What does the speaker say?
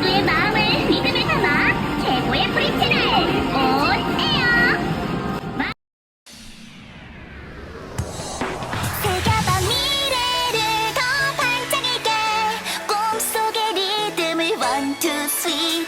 모두의 마음을 리듬에 담아 최고의 프리 채널 온 에어. 마- 새겨봐 미래를 더 반짝이게. 꿈속의 리듬을 원투 스윗